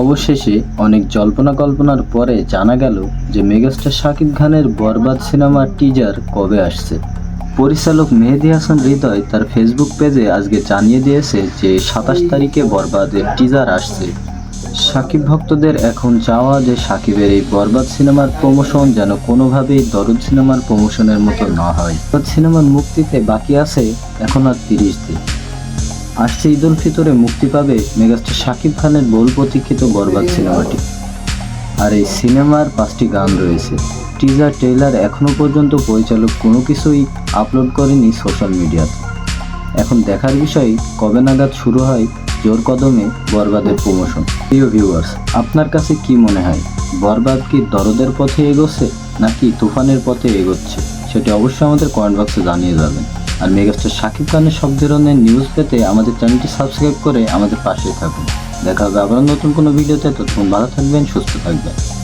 অবশেষে অনেক জল্পনা কল্পনার পরে জানা গেল যে মেগাস্টার শাকিব খানের বরবাদ সিনেমার টিজার কবে আসছে। পরিচালক মেহেদি হাসান হৃদয় তার ফেসবুক পেজে আজকে জানিয়ে দিয়েছে যে সাতাশ তারিখে বরবাদের টিজার আসছে। সাকিব ভক্তদের এখন চাওয়া যে সাকিবের এই বরবাদ সিনেমার প্রমোশন যেন কোনোভাবেই দরদ সিনেমার প্রমোশনের মতো না হয়। সিনেমার মুক্তিতে বাকি আছে এখন আর তিরিশ দিন। আসছে ঈদ উল ফিতরে মুক্তি পাবে মেগাস্টার শাকিব খানের বহুল প্রতীক্ষিত বরবাদ সিনেমাটি। আর এই সিনেমার পাঁচটি গান রয়েছে। টিজার ট্রেলার এখনও পর্যন্ত পরিচালক কোনো কিছুই আপলোড করেনি সোশ্যাল মিডিয়াতে। এখন দেখার বিষয়, কবে নাগাদ শুরু হয় জোর কদমে বরবাদের প্রমোশন? প্রিয় ভিউয়ার্স আপনার কাছে কি মনে হয়? বরবাদ কি দরদের পথে এগোচ্ছে নাকি তুফানের পথে এগোচ্ছে? সেটি অবশ্যই আমাদের কমেন্ট বক্সে জানিয়ে যাবেন। আর মেগাস্টার শাকিব খানের সব ধরনের নিউজ পেতে আমাদের চ্যানেলটি সাবস্ক্রাইব করে আমাদের পাশে থাকুন। দেখা হবে আবার নতুন কোনো ভিডিওতে, ততক্ষণ ভালো থাকবেন, সুস্থ থাকবেন।